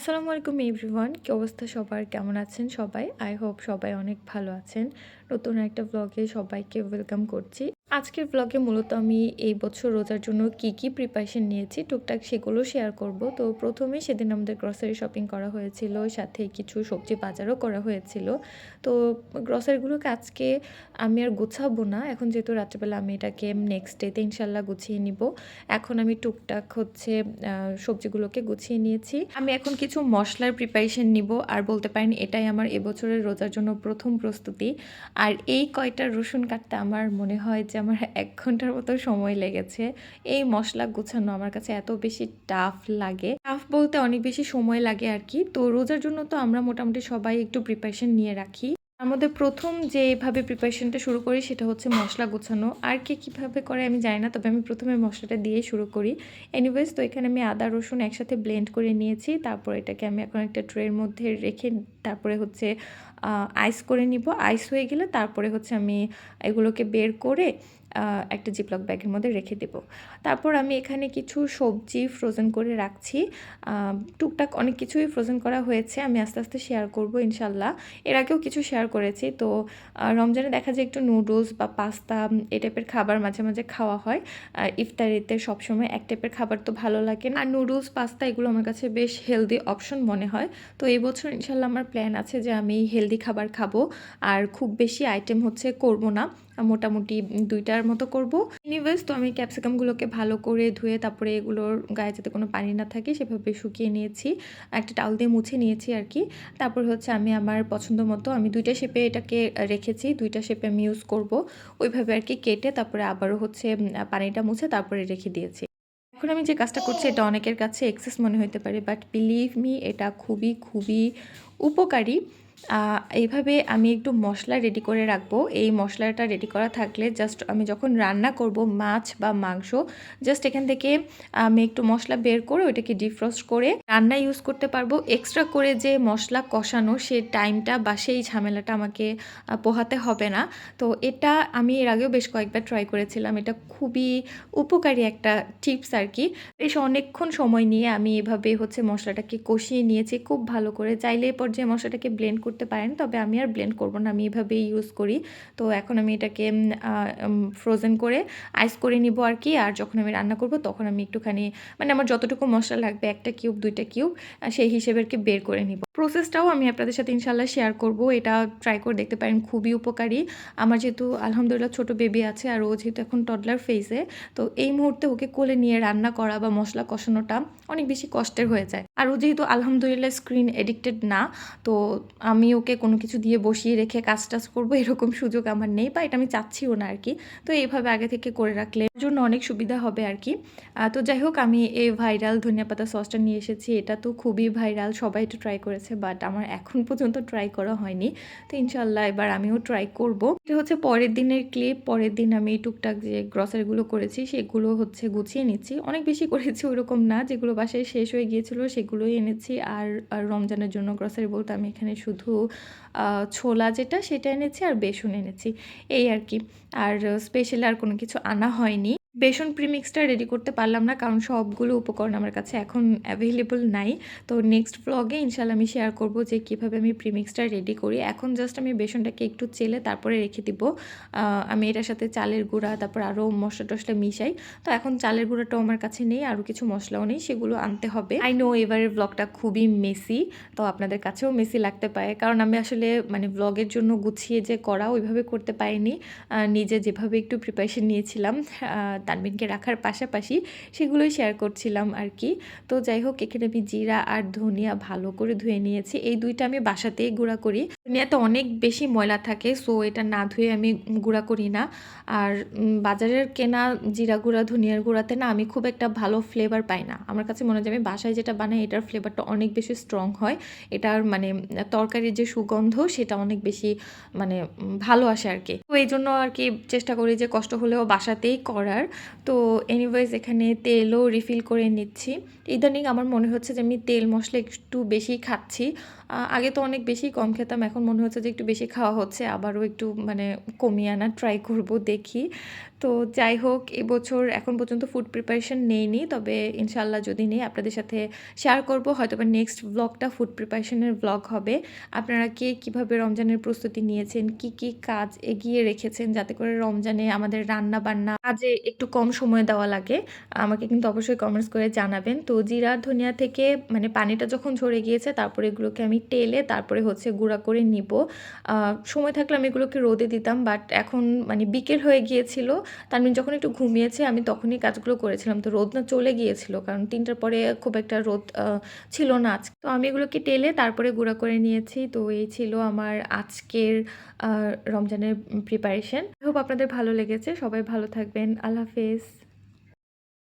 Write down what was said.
আসসালামু আলাইকুম এভরিওয়ান কী অবস্থা সবার? কেমন আছেন সবাই? আই হোপ সবাই অনেক ভালো আছেন। নতুন একটা ব্লগে সবাইকে ওয়েলকাম করছি। আজকের ব্লগে মূলত আমি এই বছর রোজার জন্য কি কি প্রিপারেশন নিয়েছি, টুকটাক সেগুলো শেয়ার করব। তো প্রথমে সেদিন আমাদের গ্রসারি শপিং করা হয়েছিল, সাথে কিছু সবজি বাজারও করা হয়েছিল। তো গ্রসারিগুলোকে আজকে আমি আর গুছাবো না। এখন যেহেতু রাত্রেবেলা আমি এটাকে নেক্সট ডেতে ইনশাল্লাহ গুছিয়ে নিব। এখন আমি টুকটাক হচ্ছে সবজিগুলোকে গুছিয়ে নিয়েছি। আমি এখন কিছু মশলার প্রিপারেশন নিব। আর বলতে পারেন এটাই আমার এবছরের রোজার জন্য প্রথম প্রস্তুতি। আর এই কয়টা রসুন কাটতে আমার মনে হয় যে আমার এক ঘণ্টার মতো সময় লেগেছে। এই মশলা গুছানো আমার কাছে এত বেশি টাফ লাগে। টাফ বলতে অনেক বেশি সময় লাগে আর কি। তো রোজার জন্য তো আমরা মোটামুটি সবাই একটু প্রিপারেশন নিয়ে রাখি। আমাদের প্রথম যেভাবে প্রিপারেশনটা শুরু করি সেটা হচ্ছে মশলা গোছানো। আর কে কীভাবে করে আমি জানি না, তবে আমি প্রথমে মশলাটা দিয়ে শুরু করি। এনিওয়েজ তো এখানে আমি আদা, রসুন একসাথে ব্লেন্ড করে নিয়েছি। তারপর এটাকে আমি এখন একটা ট্রের মধ্যে রেখে, তারপরে হচ্ছে আইস করে নিব। আইস হয়ে গেলে তারপরে হচ্ছে আমি এগুলোকে বের করে একটা জিপলক ব্যাগের মধ্যে রেখে দেব। তারপর আমি এখানে কিছু সবজি ফ্রোজেন করে রাখছি। টুকটাক অনেক কিছুই ফ্রোজেন করা হয়েছে, আমি আস্তে আস্তে শেয়ার করব ইনশাল্লাহ এর আগেও কিছু শেয়ার করেছি, তো রমজানে দেখা যায় একটু নুডলস বা পাস্তা এ টাইপের খাবার মাঝে মাঝে খাওয়া হয়। ইফতারিতে সবসময় এক টাইপের খাবার তো ভালো লাগে না। নুডলস পাস্তা এগুলো আমার কাছে বেশ হেলদি অপশন মনে হয়। তো, এই বছর ইনশাল্লাহ আমার প্ল্যান আছে যে আমি হেলদি খাবার খাব। আর খুব বেশি আইটেম হচ্ছে করব না। মোটামুটি দুইটার মতো করব। এনিওয়েজ তো আমি ক্যাপসিকামগুলোকে ভালো করে ধুয়ে তারপরে এগুলোর গায়ে যাতে কোনো পানি না থাকে, সেভাবে শুকিয়ে নিয়েছি। একটা টাউল দিয়ে মুছে নিয়েছি আর কি তারপর হচ্ছে আমি আমার পছন্দ মতো আমি দুইটা শেপে এটাকে রেখেছি, দুইটা শেপে আমি ইউজ করব। ওইভাবে আর কি কেটে তারপরে আবারও হচ্ছে পানিটা মুছে তারপরে রেখে দিয়েছি। এখন আমি যে কাজটা করছি, এটা অনেকের কাছে এক্সেস মনে হতে পারে বাট বিলিভ মি এটা খুবই খুবই উপকারী। এইভাবে আমি একটু মশলা রেডি করে রাখব। এই মশলাটা রেডি করা থাকলে জাস্ট আমি যখন রান্না করব মাছ বা মাংস জাস্ট এখান থেকে আমি একটু মশলা বের করে ওইটাকে ডিফ্রস্ট করে রান্না ইউজ করতে পারব। এক্সট্রা করে যে মশলা কষানো সে টাইমটা বা সেই ঝামেলাটা আমাকে পোহাতে হবে না। তো এটা আমি এর আগেও বেশ কয়েকবার ট্রাই করেছিলাম। এটা খুবই উপকারী একটা টিপস আর কি বেশ অনেকক্ষণ সময় নিয়ে আমি এভাবে হচ্ছে মশলাটাকে কষিয়ে নিয়েছি। খুব ভালো করে। চাইলে এ পর্যায়ে মশলাটাকে ব্লেন্ড করতে পারেন, তবে আমি আর ব্লেন্ড করব না, আমি এভাবেই ইউজ করি। তো এখন আমি এটাকে ফ্রোজেন করে আইস করে নিব আর কি, আর যখন আমি রান্না করব তখন আমি একটুখানি মানে আমার যতটুকু মশলা লাগবে, একটা কিউব দুইটা কিউব সেই হিসেবে আর কি বের করে নিব। প্রসেসটাও আমি আপনাদের সাথে ইনশাল্লাহ শেয়ার করব। এটা ট্রাই করে দেখতে পারেন, খুবই উপকারী। আমার যেহেতু আলহামদুলিল্লাহ ছোট বেবি আছে আর ও যেহেতু এখন টডলার ফেসে তো এই মুহূর্তে ওকে কোলে নিয়ে রান্না করা বা মশলা কষানোটা অনেক বেশি কষ্টের হয়ে যায়। আর ও যেহেতু আলহামদুলিল্লাহ স্ক্রিন এডিক্টেড না, তো আমি ওকে কোনো কিছু দিয়ে বসিয়ে রেখে কাজ টাজ করব, এরকম সুযোগ আমার নেই বা এটা আমি চাচ্ছিও না আর কি তো এইভাবে আগে থেকে করে রাখলে জন্য অনেক সুবিধা হবে আর কি তো যাই হোক, আমি এই ভাইরাল ধনিয়া পাতা সসটা নিয়ে এসেছি। এটা তো খুবই ভাইরাল সবাই একটু ট্রাই করেছে। বাট আমার এখন পর্যন্ত ট্রাই করা হয়নি। তো ইনশাল্লাহ এবার আমিও ট্রাই করব। এটা হচ্ছে পরের দিনের ক্লিপ পরের দিন আমি টুকটাক যে গ্রসারিগুলো করেছি, সেগুলো হচ্ছে গুছিয়ে নিচ্ছি। অনেক বেশি করেছি ওরকম না, যেগুলো বাসায় শেষ হয়ে গিয়েছিল, সেগুলোই এনেছি। আর রমজানের জন্য গ্রসারি বলতে আমি এখানে শুধু ছোলা যেটা, সেটা এনেছি আর বেসন এনেছি। এই আর কি। আর স্পেশাল আর কোনো কিছু আনা হয়নি। বেসন প্রিমিক্সটা রেডি করতে পারলাম না, কারণ সবগুলো উপকরণ আমার কাছে এখন অ্যাভেলেবল নাই। তো নেক্সট ব্লগে ইনশাল্লাহ আমি শেয়ার করব যে কীভাবে আমি প্রিমিক্সটা রেডি করি। এখন জাস্ট আমি বেসনটাকে একটু চেলে তারপরে রেখে দিব। আমি এটার সাথে চালের গুঁড়া, তারপর আরও মশলা টশলা মিশাই। তো এখন চালের গুঁড়াটাও আমার কাছে নেই আরও কিছু মশলাও নেই, সেগুলো আনতে হবে। আই নো এবারের ব্লগটা খুবই মেসি তো আপনাদের কাছেও মেসি লাগতে পারে। কারণ আমি আসলে মানে ব্লগের জন্য গুছিয়ে যে করা, ওইভাবে করতে পারিনি। নিজে যেভাবে একটু প্রিপারেশন নিয়েছিলাম তানবিনকে রাখার পাশাপাশি সেগুলোই শেয়ার করছিলাম আর কি তো যাই হোক, এখানে আমি জিরা আর ধনিয়া ভালো করে ধুয়ে নিয়েছি। এই দুইটা আমি বাসাতেই গুঁড়া করি। ধনিয়াতে অনেক বেশি ময়লা থাকে সো এটা না ধুয়ে আমি গুঁড়া করি না। আর বাজারের কেনা জিরা গুঁড়া, ধনিয়ার গুঁড়াতে না আমি খুব একটা ভালো ফ্লেভার পাই না। আমার কাছে মনে হয় আমি বাসায় যেটা বানাই, এটার ফ্লেভারটা অনেক বেশি স্ট্রং হয়। এটার মানে তরকারির যে সুগন্ধ, সেটা অনেক বেশি মানে ভালো আসে আর কি তো এই জন্য আর কি চেষ্টা করি যে কষ্ট হলেও বাসাতেই করার। তো এনিওয়েজ এখানে তেলও রিফিল করে নিচ্ছি। ইদানিং আমার মনে হচ্ছে যে আমি তেল মশলা একটু বেশি খাচ্ছি। আগে তো অনেক বেশি কম খেতাম, এখন মনে হচ্ছে যে একটু বেশি খাওয়া হচ্ছে, আবারও একটু মানে কমিয়ে আনা ট্রাই করব, দেখি। তো যাই হোক, এবছর এখন পর্যন্ত ফুড প্রিপারেশন নেইনি, তবে ইনশাল্লাহ যদি নেই, আপনাদের সাথে শেয়ার করব। হয়তো বা নেক্সট ব্লগটা ফুড প্রিপারেশনের ব্লগ হবে। আপনারা কে কীভাবে রমজানের প্রস্তুতি নিয়েছেন, কি কি কাজ এগিয়ে রেখেছেন, যাতে করে রমজানে আমাদের রান্না বান্না কাজে একটু কম সময় দেওয়া লাগে, আমাকে কিন্তু অবশ্যই কমেন্টস করে জানাবেন। তো জিরা, ধনিয়া থেকে মানে পানিটা যখন ঝরে গিয়েছে, তারপরে এগুলোকে আমি টেলে তারপরে হচ্ছে গুঁড়া করে নিব। সময় থাকলে আমি এগুলোকে রোদে দিতাম বাট এখন মানে বিকেল হয়ে গিয়েছিল তানমিন যখন একটু ঘুমিয়েছে, আমি তখনই কাজগুলো করেছিলাম। তো রোদ না চলে গিয়েছিল, কারণ তিনটার পরে খুব একটা রোদ ছিল না আজকে। তো আমি এগুলোকে টেলে তারপরে গুঁড়া করে নিয়েছি। তো এই ছিল আমার আজকের রমজানের প্রিপারেশন হোপ আপনাদের ভালো লেগেছে। সবাই ভালো থাকবেন। আল্লাহ হাফেজ।